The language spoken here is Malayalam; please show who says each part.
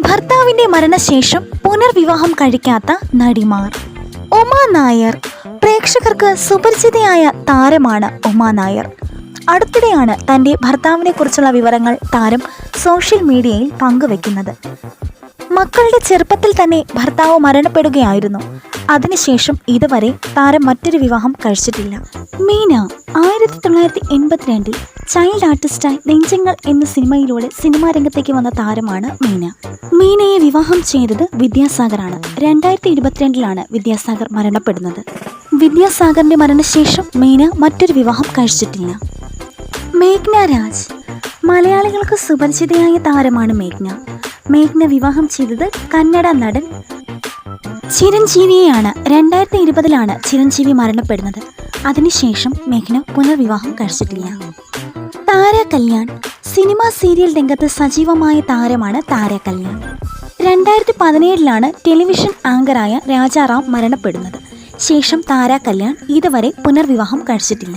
Speaker 1: ഭർത്താവിന്റെ മരണശേഷം പുനർവിവാഹം കഴിക്കാത്ത നടിമാർ. ഒമാ നായർ. പ്രേക്ഷകർക്ക് സുപരിചിതയായ താരമാണ് ഒമാ നായർ. അടുത്തിടെയാണ് തന്റെ ഭർത്താവിനെ കുറിച്ചുള്ള വിവരങ്ങൾ താരം സോഷ്യൽ മീഡിയയിൽ പങ്കുവെക്കുന്നത്. മക്കളുടെ ചെറുപ്പത്തിൽ തന്നെ ഭർത്താവ് മരണപ്പെടുകയായിരുന്നു. അതിനുശേഷം ഇതുവരെ താരം മറ്റൊരു വിവാഹം കഴിച്ചിട്ടില്ല. മീന ആയിരത്തി തൊള്ളായിരത്തി എൺപത്തിരണ്ടിൽ ചൈൽഡ് ആർട്ടിസ്റ്റായി നെഞ്ചങ്ങൾ എന്ന സിനിമയിലൂടെ സിനിമാ രംഗത്തേക്ക് വന്ന താരമാണ് മീന. മീനയെ വിവാഹം ചെയ്തത് വിദ്യാസാഗറാണ്. രണ്ടായിരത്തി ഇരുപത്തിരണ്ടിലാണ് വിദ്യാസാഗർ മരണപ്പെടുന്നത്. വിദ്യാസാഗറിന്റെ മരണശേഷം മീന മറ്റൊരു വിവാഹം കഴിച്ചിട്ടില്ല. മേഘ്ന രാജ് മലയാളികൾക്ക് സുപരിചിതയായ താരമാണ് മേഘ്ന. മേഘ്ന വിവാഹം ചെയ്തത് കന്നഡ നടൻ ചിരഞ്ജീവിയെയാണ് രണ്ടായിരത്തി ഇരുപതിലാണ് ചിരഞ്ജീവി മരണപ്പെടുന്നത്. അതിനുശേഷം മേഘ്ന പുനർവിവാഹം കഴിച്ചിട്ടില്ല. താര കല്യാൺ സിനിമ സീരിയൽ രംഗത്ത് സജീവമായ താരമാണ് താര കല്യാൺ. രണ്ടായിരത്തി പതിനേഴിലാണ് ടെലിവിഷൻ ആങ്കറായ രാജാറാം മരണപ്പെടുന്നത്. ശേഷം താര കല്യാൺ ഇതുവരെ പുനർവിവാഹം കഴിച്ചിട്ടില്ല.